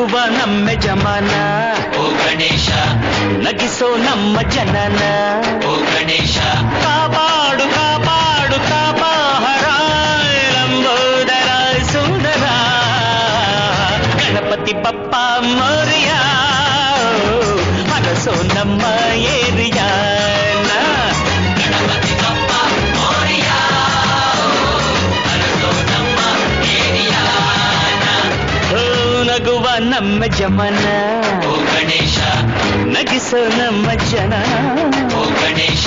ನಗುವ ನಮ್ಮ ಜಮಾನ ಓ ಗಣೇಶ. ನಗಿಸೋ ನಮ್ಮ ಜನನ. ಓ ಗಣೇಶ. ನಮ್ಮ ಜಮನ. ಗಣೇಶ. ನಗಿಸೋ ನಮ್ಮ ಜನ. ಗಣೇಶ.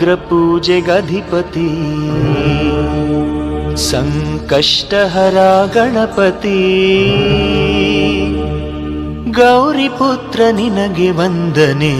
ಉಗ್ರಪೂಜೆಗಧಿಪತಿ ಸಂಕಷ್ಟಹರ ಗಣಪತಿ ಗೌರಿಪುತ್ರ ನಿನಗೆ ವಂದನೆ.